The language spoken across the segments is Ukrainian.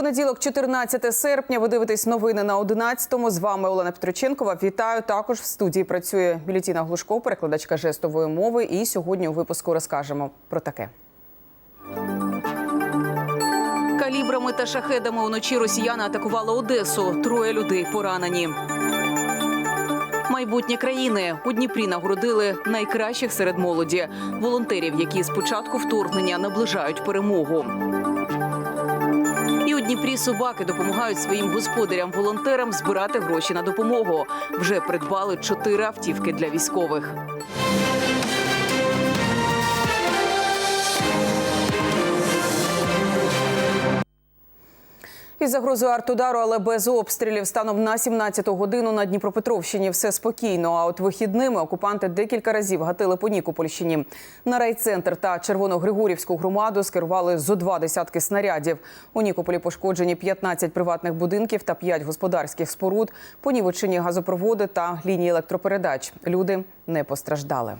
Понеділок, 14 серпня. Ви дивитесь новини на 11-му. З вами Олена Петроченкова. Вітаю. Також в студії працює Білітіна Глушко, перекладачка жестової мови. І сьогодні у випуску розкажемо про таке. Калібрами та шахедами уночі росіяни атакували Одесу. Троє людей поранені. Майбутнє країни у Дніпрі нагородили найкращих серед молоді волонтерів, які з початку вторгнення наближають перемогу. І у Дніпрі собаки допомагають своїм господарям-волонтерам збирати гроші на допомогу. Вже придбали чотири автівки для військових. Із загрозою артудару, але без обстрілів станом на 17-ту годину на Дніпропетровщині все спокійно. А от вихідними окупанти декілька разів гатили по Нікопольщині. На райцентр та Червоногригорівську громаду скерували зо два десятки снарядів. У Нікополі пошкоджені 15 приватних будинків та 5 господарських споруд, понівечені газопроводи та лінії електропередач. Люди не постраждали.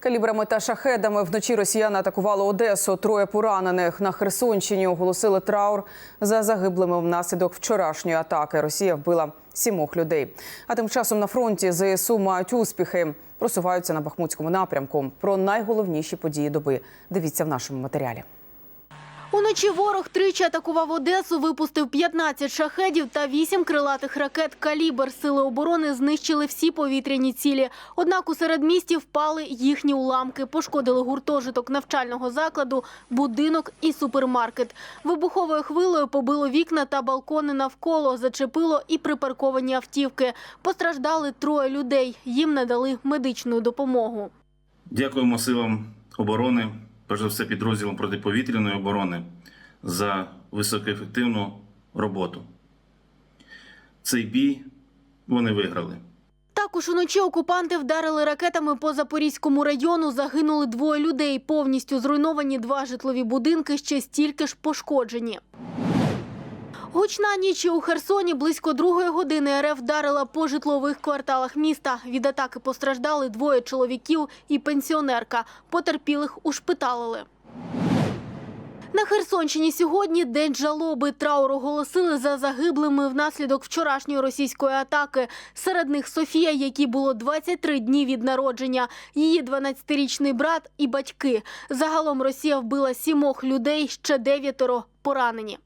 Калібрами та шахедами вночі росіяни атакували Одесу. Троє поранених на Херсонщині оголосили траур за загиблими внаслідок вчорашньої атаки. Росія вбила сімох людей. А тим часом на фронті ЗСУ мають успіхи. Просуваються на Бахмутському напрямку. Про найголовніші події доби дивіться в нашому матеріалі. Уночі ворог тричі атакував Одесу, випустив 15 шахедів та 8 крилатих ракет «Калібр». Сили оборони знищили всі повітряні цілі. Однак у середмісті впали їхні уламки, пошкодили гуртожиток навчального закладу, будинок і супермаркет. Вибуховою хвилею побило вікна та балкони навколо, зачепило і припарковані автівки. Постраждали троє людей. Їм надали медичну допомогу. Дякуємо силам оборони, перш за все підрозділам протиповітряної оборони за високоефективну роботу. Цей бій вони виграли. Також уночі окупанти вдарили ракетами по Запорізькому району. Загинули двоє людей. Повністю зруйновані два житлові будинки, ще стільки ж пошкоджені. Гучна ніч у Херсоні близько другої години РФ вдарила по житлових кварталах міста. Від атаки постраждали двоє чоловіків і пенсіонерка. Потерпілих ушпиталили. На Херсонщині сьогодні день жалоби. Траур оголосили за загиблими внаслідок вчорашньої російської атаки. Серед них Софія, якій було 23 дні від народження, її 12-річний брат і батьки. Загалом Росія вбила сімох людей, ще дев'ятеро поранені.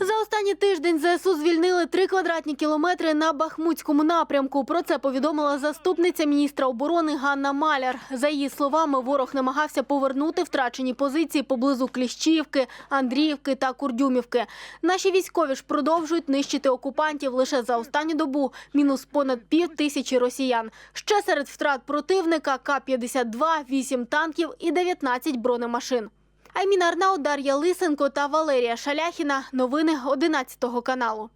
За останній тиждень ЗСУ звільнили три квадратні кілометри на Бахмутському напрямку. Про це повідомила заступниця міністра оборони Ганна Маляр. За її словами, ворог намагався повернути втрачені позиції поблизу Кліщівки, Андріївки та Курдюмівки. Наші військові ж продовжують нищити окупантів лише за останню добу. Мінус понад пів тисячі росіян. Ще серед втрат противника К-52, 8 танків і 19 бронемашин. Айміна Арнау, Дар'я Лисенко та Валерія Шаляхіна. Новини 11 каналу.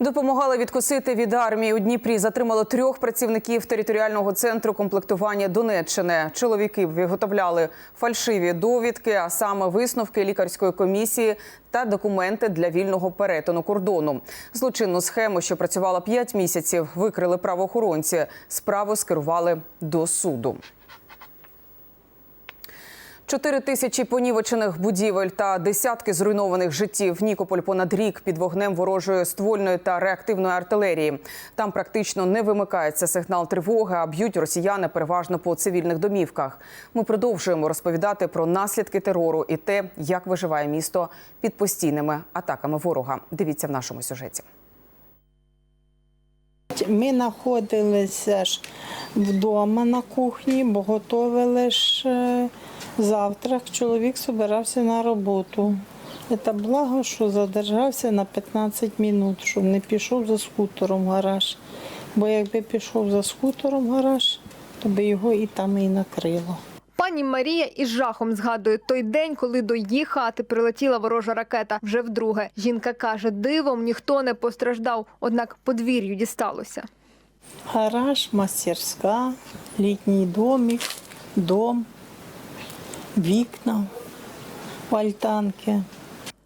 Допомагали відкусити від армії у Дніпрі. Затримали трьох працівників територіального центру комплектування Донеччини. Чоловіки виготовляли фальшиві довідки, а саме висновки лікарської комісії та документи для вільного перетину кордону. Злочинну схему, що працювала 5 місяців, викрили правоохоронці. Справу скерували до суду. Чотири тисячі понівечених будівель та десятки зруйнованих життів. Нікополь понад рік під вогнем ворожої ствольної та реактивної артилерії. Там практично не вимикається сигнал тривоги, а б'ють росіяни переважно по цивільних домівках. Ми продовжуємо розповідати про наслідки терору і те, як виживає місто під постійними атаками ворога. Дивіться в нашому сюжеті. Ми знаходилися ж вдома на кухні, бо готували ж завтрак. Чоловік збирався на роботу. Це благо, що задержався на 15 хвилин, щоб не пішов за скутером в гараж. Бо якби пішов за скутером в гараж, то би його і там і накрило. Пані Марія із жахом згадує той день, коли до її хати прилетіла ворожа ракета. Вже вдруге. Жінка каже, дивом ніхто не постраждав, однак подвір'ю дісталося. Гараж, мастерська, літній домик, дом, вікна, альтанки.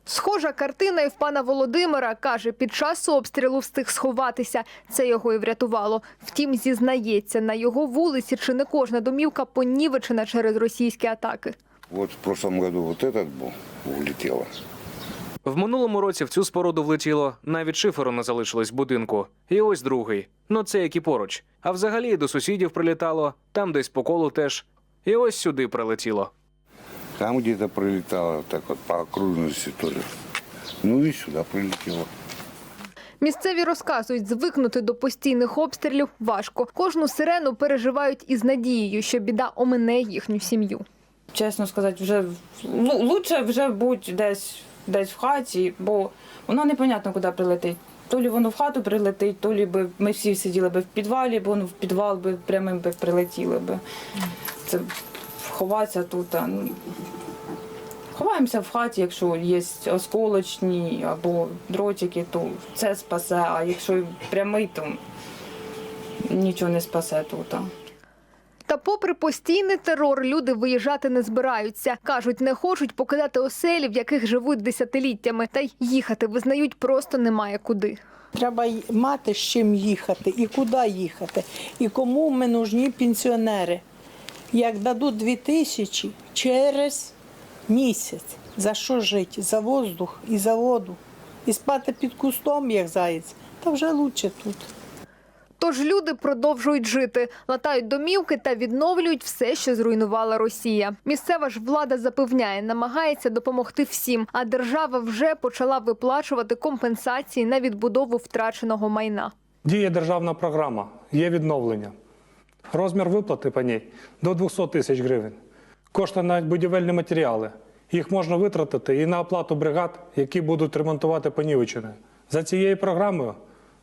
Схожа картина і в пана Володимира каже, під час обстрілу встиг сховатися. Це його і врятувало. Втім, зізнається, на його вулиці чи не кожна домівка понівечена через російські атаки. Вот в прошлом году вот этот был, улетело. В минулому році в цю споруду влетіло, навіть шиферу не залишилось в будинку. І ось другий. Ну це як і поруч. А взагалі і до сусідів прилітало, там десь по колу теж. І ось сюди прилетіло. Там где-то прилетало, так вот по окружности тоже. Ну и сюда прилетело. Місцеві розказують, звикнути до постійних обстрілів важко. Кожну сирену переживають із надією, що біда омине їхню сім'ю. чесно сказати, вже ну, лучше вже бути десь, десь в хаті, бо воно непонятно, куди прилетить. То лі воно в хату прилетить, то лі би ми всі сиділи би в підвалі, бо воно в підвал би прямим би прилетіло би. Це ховатися тут. Ну, ховаємося в хаті, якщо є осколочні або дротики, то це спасе, а якщо прямий, то нічого не спасе тут. Та попри постійний терор, люди виїжджати не збираються. Кажуть, не хочуть покидати оселі, в яких живуть десятиліттями, та й їхати визнають просто немає куди. Треба мати з чим їхати і куди їхати. І кому ми нужні пенсіонери. Як дадуть дві тисячі через місяць. За що жити? За воздух і за воду. І спати під кустом, як заєць, та вже краще тут. Тож люди продовжують жити, латають домівки та відновлюють все, що зруйнувала Росія. Місцева ж влада запевняє, намагається допомогти всім, а держава вже почала виплачувати компенсації на відбудову втраченого майна. Діє державна програма, є відновлення. Розмір виплати по ній до 200 тисяч гривень. Кошти на будівельні матеріали. Їх можна витратити і на оплату бригад, які будуть ремонтувати понівечини. За цією програмою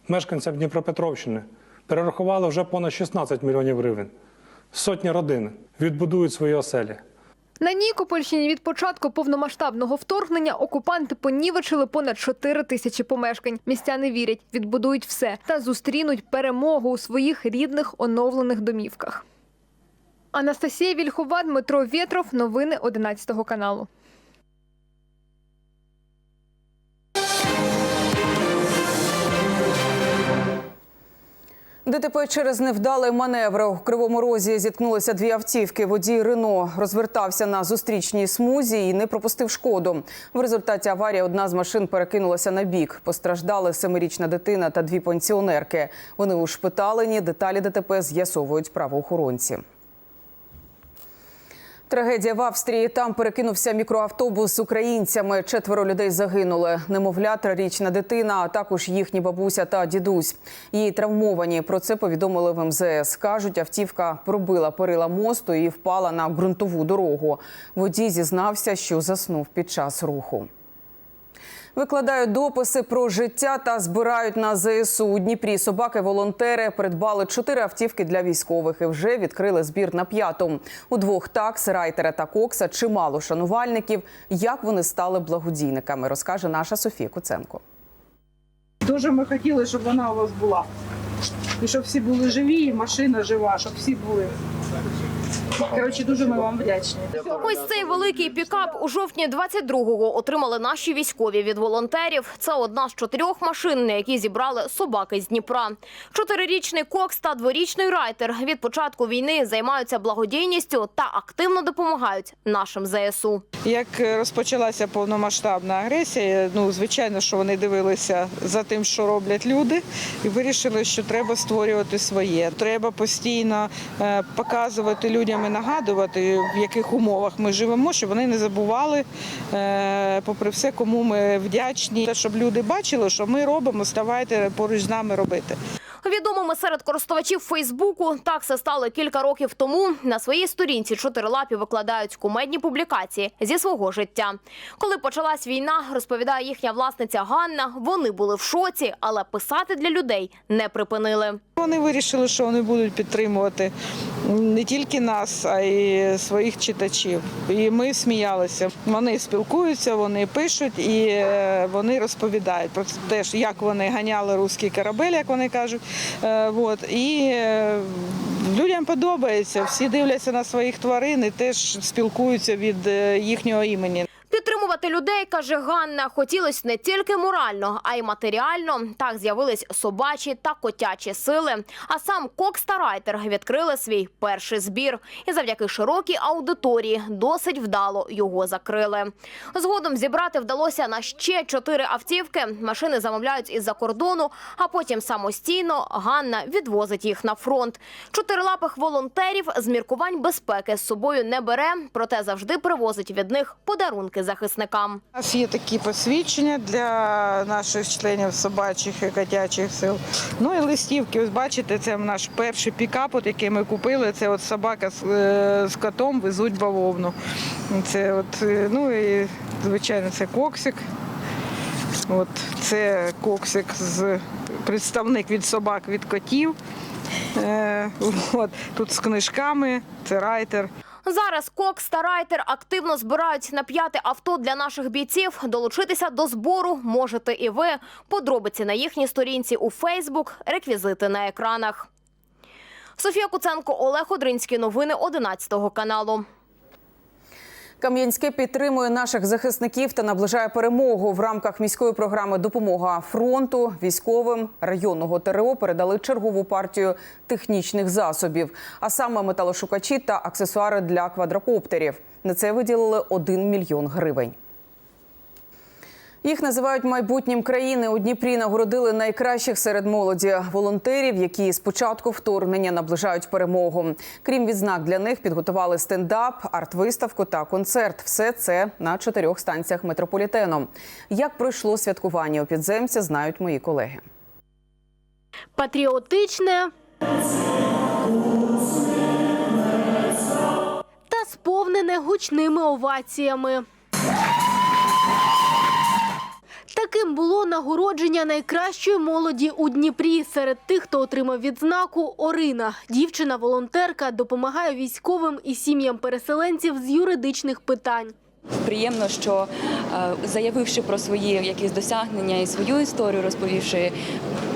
мешканцям Дніпропетровщини перерахували вже понад 16 мільйонів гривень. Сотні родин відбудують свої оселі. На Нікопольщині від початку повномасштабного вторгнення окупанти понівечили понад 4 тисячі помешкань. Містяни вірять, відбудують все та зустрінуть перемогу у своїх рідних оновлених домівках. Анастасія Вільхова, Дмитро Вєтров. Новини 11 каналу. ДТП через невдалий маневр у кривому розі зіткнулися дві автівки. Водій Рено розвертався на зустрічній смузі і не пропустив шкоду. В результаті аварії одна з машин перекинулася на бік. Постраждали семирічна дитина та дві пенсіонерки. Вони ушпиталені. Деталі ДТП з'ясовують правоохоронці. Трагедія в Австрії. Там перекинувся мікроавтобус з українцями. Четверо людей загинули. Немовля, трирічна дитина, а також їхні бабуся та дідусь. Її травмовані. Про це повідомили в МЗС. Кажуть, автівка пробила перила мосту і впала на ґрунтову дорогу. Водій зізнався, що заснув під час руху. Викладають дописи про життя та збирають на ЗСУ. У Дніпрі собаки-волонтери придбали чотири автівки для військових і вже відкрили збір на п'яту. У двох такс, райтера та кокса чимало шанувальників. Як вони стали благодійниками, розкаже наша Софія Куценко. Дуже ми хотіли, щоб вона у вас була. І щоб всі були живі, і машина жива, щоб всі були. Коротше, дуже ми вам вдячні. Ось цей великий пікап у жовтні 22-го отримали наші військові від волонтерів. Це одна з чотирьох машин, на які зібрали собаки з Дніпра. Чотирирічний кокс та дворічний райтер від початку війни займаються благодійністю та активно допомагають нашим ЗСУ. Як розпочалася повномасштабна агресія, ну звичайно, що вони дивилися за тим, що роблять люди, і вирішили, що треба створювати своє. Треба постійно е, показувати людям і нагадувати, в яких умовах ми живемо, щоб вони не забували, е, попри все, кому ми вдячні, щоб люди бачили, що ми робимо, ставайте поруч з нами робити. Відомими серед користувачів Фейсбуку такси стали кілька років тому. На своїй сторінці чотирилапі викладають кумедні публікації зі свого життя. Коли почалась війна, розповідає їхня власниця Ганна. Вони були в шоці, але писати для людей не припинили. Вони вирішили, що вони будуть підтримувати не тільки нас, а й своїх читачів. І ми сміялися. Вони спілкуються, вони пишуть і е, вони розповідають про те, як вони ганяли руський корабель, як вони кажуть. Е, От. І е, людям подобається. Всі дивляться на своїх тварин і теж спілкуються від е, їхнього імені. Підтримувати людей, каже Ганна, хотілось не тільки морально, а й матеріально. Так з'явились собачі та котячі сили. А сам Кокс та Райтер відкрили свій перший збір. І завдяки широкій аудиторії досить вдало його закрили. Згодом зібрати вдалося на ще чотири автівки. Машини замовляють із-за кордону, а потім самостійно Ганна відвозить їх на фронт. Чотирилапих волонтерів з міркувань безпеки з собою не бере, проте завжди привозить від них подарунки захисникам. У нас є такі посвідчення для наших членів собачих і котячих сил. Ну і листівки. Ось бачите, це наш перший пікап, от який ми купили. Це от собака з, е, котом везуть бавовну. Це от, е, ну і звичайно, це коксик. От це коксик з представник від собак від котів. Е, от, тут з книжками, це райтер. Зараз Кокс та Райтер активно збирають на п'яте авто для наших бійців. Долучитися до збору можете і ви. Подробиці на їхній сторінці у Фейсбук, реквізити на екранах. Софія Куценко, Олег Одринський. Новини 11 каналу. Кам'янське підтримує наших захисників та наближає перемогу в рамках міської програми Допомога фронту військовим районного ТРО передали чергову партію технічних засобів, а саме металошукачі та аксесуари для квадрокоптерів. На це виділили 1 мільйон гривень. Їх називають майбутнім країни. У Дніпрі нагородили найкращих серед молоді волонтерів, які з початку вторгнення наближають перемогу. Крім відзнак, для них підготували стендап, арт-виставку та концерт. Все це на чотирьох станціях метрополітену. Як пройшло святкування у підземці, знають мої колеги. Патріотичне та сповнене гучними оваціями. Таким було нагородження найкращої молоді у Дніпрі. Серед тих, хто отримав відзнаку Орина. Дівчина-волонтерка допомагає військовим і сім'ям переселенців з юридичних питань. Приємно, що е, заявивши про свої якісь досягнення і свою історію, розповівши,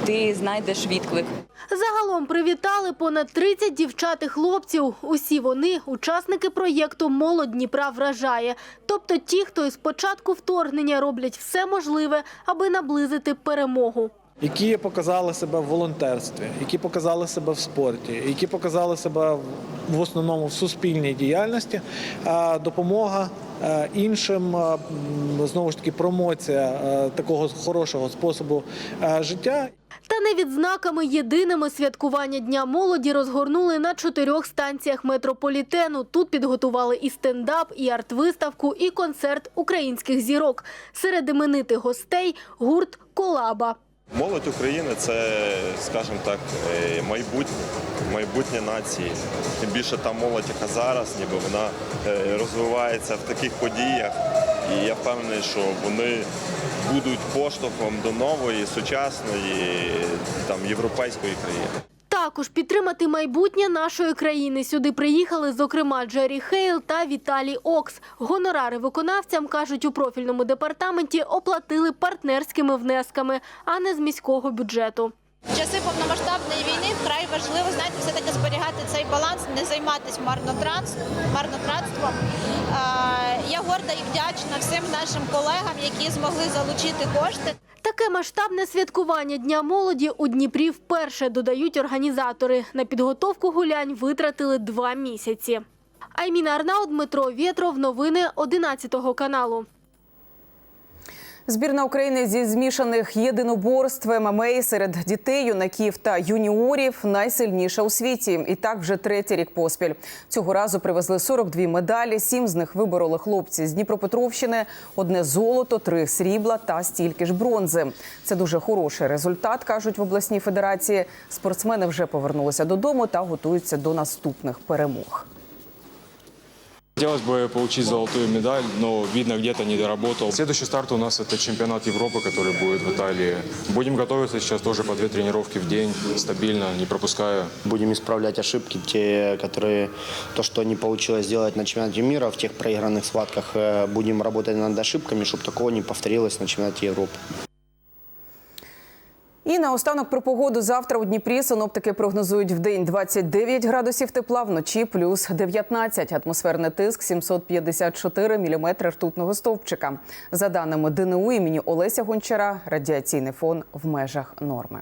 ти знайдеш відклик. Загалом привітали понад 30 дівчат і хлопців. Усі вони учасники проєкту Молодь Дніпра вражає. Тобто ті, хто із початку вторгнення роблять все можливе, аби наблизити перемогу. Які показали себе в волонтерстві, які показали себе в спорті, які показали себе в основному в суспільній діяльності, допомога е, іншим, е, знову ж таки, промоція е, такого хорошого способу життя. Та не відзнаками єдиними святкування Дня молоді розгорнули на чотирьох станціях метрополітену. Тут підготували і стендап, і арт-виставку, і концерт українських зірок. Серед іменитих гостей гурт Колаба. Молодь України це, скажімо так, е, майбутнє, майбутнє нації. Тим більше та молодь, яка зараз, ніби вона е, розвивається в таких подіях. І я впевнений, що вони будуть поштовхом до нової, сучасної, там, європейської країни. Також підтримати майбутнє нашої країни. Сюди приїхали, зокрема, Джері Хейл та Віталій Окс. Гонорари виконавцям, кажуть, у профільному департаменті оплатили партнерськими внесками, а не з міського бюджету. Часи повномасштабної війни вкрай важливо знаєте, все таки зберігати цей баланс, не займатися марнотратством. Я горда і вдячна всім нашим колегам, які змогли залучити кошти. Таке масштабне святкування Дня молоді у Дніпрі вперше додають організатори. На підготовку гулянь витратили два місяці. Айміна Арнау, Дмитро Вєтров. Новини 11 каналу. Збірна України зі змішаних єдиноборств ММА серед дітей, юнаків та юніорів найсильніша у світі. І так вже третій рік поспіль. Цього разу привезли 42 медалі. Сім з них вибороли хлопці з Дніпропетровщини. Одне золото, три срібла та стільки ж бронзи. Це дуже хороший результат, кажуть в обласній федерації. Спортсмени вже повернулися додому та готуються до наступних перемог. Хотелось бы получить золотую медаль, но видно где-то не доработал. Следующий старт у нас это чемпионат Европы, который будет в Италии. Будем готовиться сейчас тоже по две тренировки в день, стабильно, не пропуская. Будем исправлять ошибки, те, которые, то, что не получилось сделать на чемпионате мира, в тех проигранных схватках. Э, Будем работать над ошибками, чтобы такого не повторилось на чемпионате Европы. І наостанок про погоду завтра у Дніпрі синоптики прогнозують в день 29 градусів тепла, вночі плюс 19. Атмосферний тиск 754 міліметри ртутного стовпчика. За даними ДНУ імені Олеся Гончара, радіаційний фон в межах норми.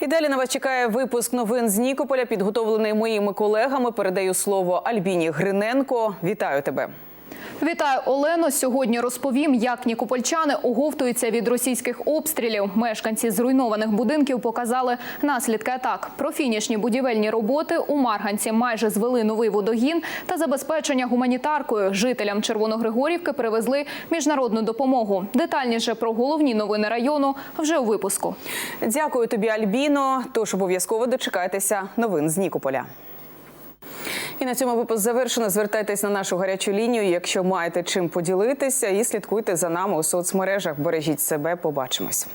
І далі на вас чекає випуск новин з Нікополя, підготовлений моїми колегами. Передаю слово Альбіні Гриненко. Вітаю тебе. Вітаю, Олено. Сьогодні розповім, як нікопольчани оговтуються від російських обстрілів. Мешканці зруйнованих будинків показали наслідки атак. Про фінішні будівельні роботи у Марганці майже звели новий водогін та забезпечення гуманітаркою. Жителям Червоногригорівки привезли міжнародну допомогу. Детальніше про головні новини району вже у випуску. Дякую тобі, Альбіно. Тож обов'язково дочекайтеся новин з Нікополя. І на цьому випуск завершено. Звертайтесь на нашу гарячу лінію, якщо маєте чим поділитися, і слідкуйте за нами у соцмережах. Бережіть себе. Побачимось.